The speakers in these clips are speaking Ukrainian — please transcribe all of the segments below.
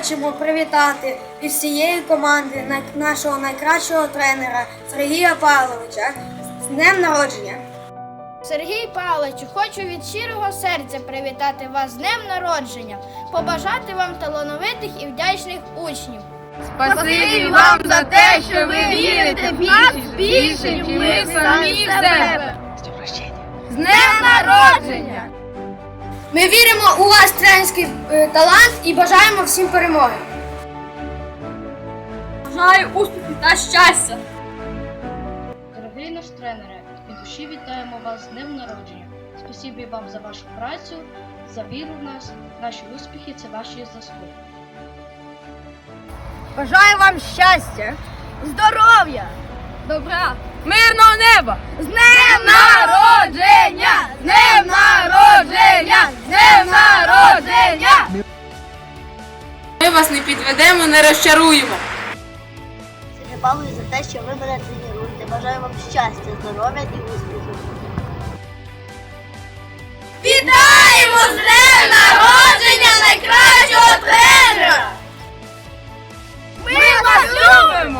Хочемо привітати із всієї команди нашого найкращого тренера Сергія Павловича з днем народження. Сергій Павловичу, хочу від щирого серця привітати вас з днем народження, побажати вам талановитих і вдячних учнів. Спасибі вам за те, що ви вірите в нас більше, ніж ми самі в себе. З днем народження! Ми віримо у ваш тренерський е, талант і бажаємо всім перемоги. Бажаю успіхів та щастя! Дорогий наш тренере, від душі вітаємо вас з днем народження. Спасибі вам за вашу працю, за віру в нас. Наші успіхи це ваші заслуги. Бажаю вам щастя, здоров'я, добра, мирного неба! З днем народження! З днем народження! З днем народження! Ми вас не підведемо, не розчаруємо. Сергій Павлович за те, що ви мене тренуєте. Бажаю вам щастя, здоров'я і успіхів. Вітаємо з днем народження найкращого тренера! Ми вас любимо!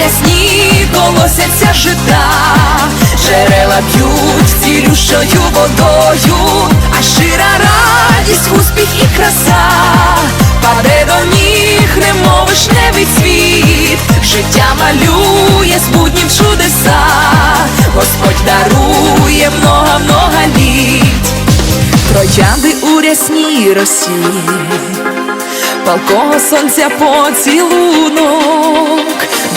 рясні колосяться жита, джерела б'ють цілющою водою, а щира радість, успіх і краса, паде до ніг, немов вишневий цвіт, життя малює з буднім чудеса, Господь дарує много-много літ, троянди у рясній росі, палкого сонця поцілунок,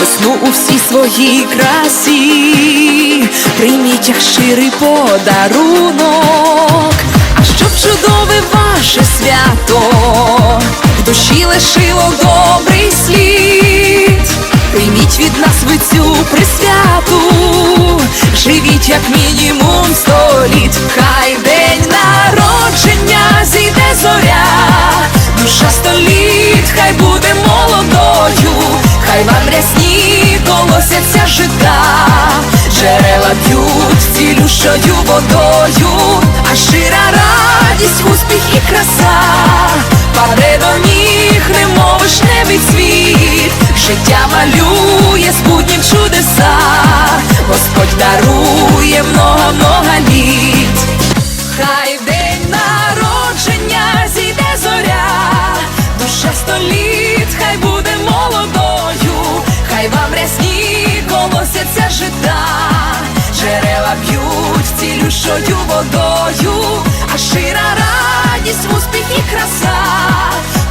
весну у всій своїй красі, прийміть як щирий подарунок, а щоб чудове ваше свято, в душі лишило добрий слід. Прийміть від нас ви цю присвяту, живіть як мінімум сто літ, хай день народження зійде буде молодою, хай вам рясні колосяться жита, джерела б'ють цілющою водою, а щира радість, успіх і краса, паде до ніг, немов жита, джерела б'ють цілющою водою, а щира радість, успіх і краса,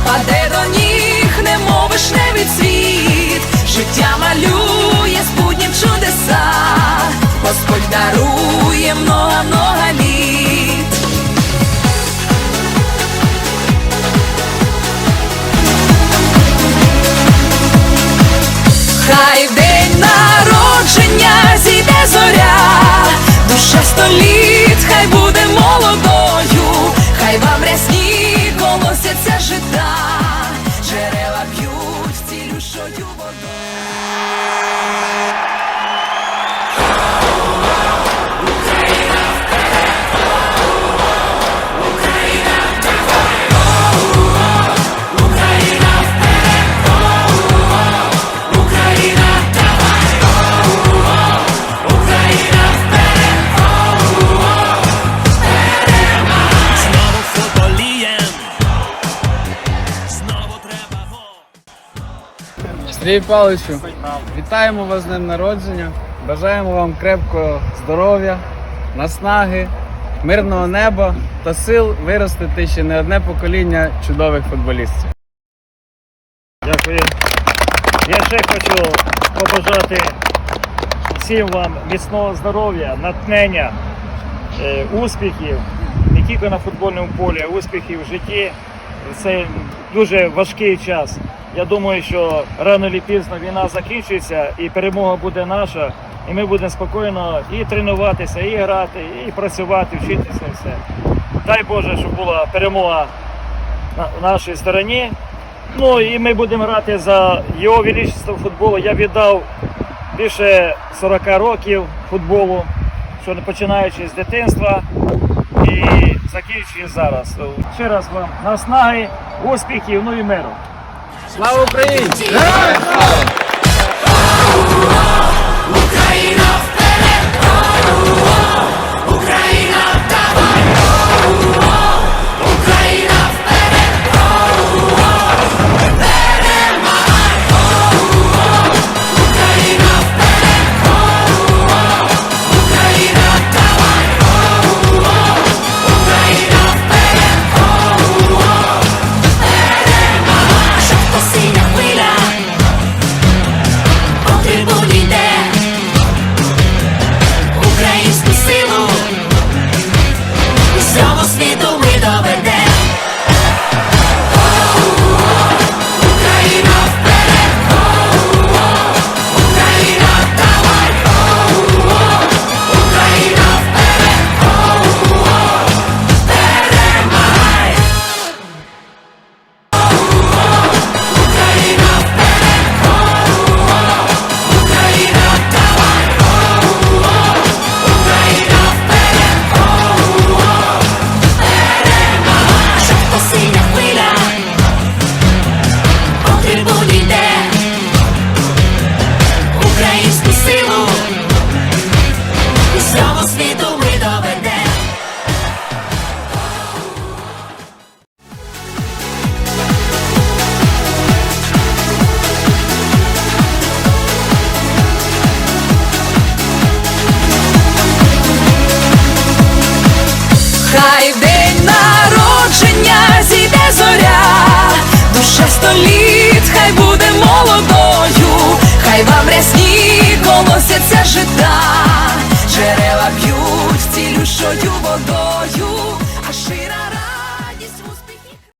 паде до ніг, немов вишневий цвіт, життя малює з буднім чудеса, Господь дарує много-много літ. Хай душа століт, хай буде молодою, хай вам рясні Сергій Павловичу, вітаємо вас з днем народження. Бажаємо вам крепкого здоров'я, наснаги, мирного неба та сил виростити ще не одне покоління чудових футболістів. Дякую. Я ще хочу побажати всім вам міцного здоров'я, натхнення, е, успіхів не тільки на футбольному полі, а успіхів в житті. Це дуже важкий час. Я думаю, що рано чи пізно війна закінчиться і перемога буде наша. І ми будемо спокійно і тренуватися, і грати, і працювати, вчитися все. Дай Боже, щоб була перемога на нашій стороні. Ну і ми будемо грати за його величество футболу. Я віддав більше 40 років футболу, що починаючи з дитинства і закінчуючи зараз. Ще раз вам наснаги, успіхів, ну і миру. Слава Україні! Хай вам рясні колосяться жита, джерела б'ють цілющою водою.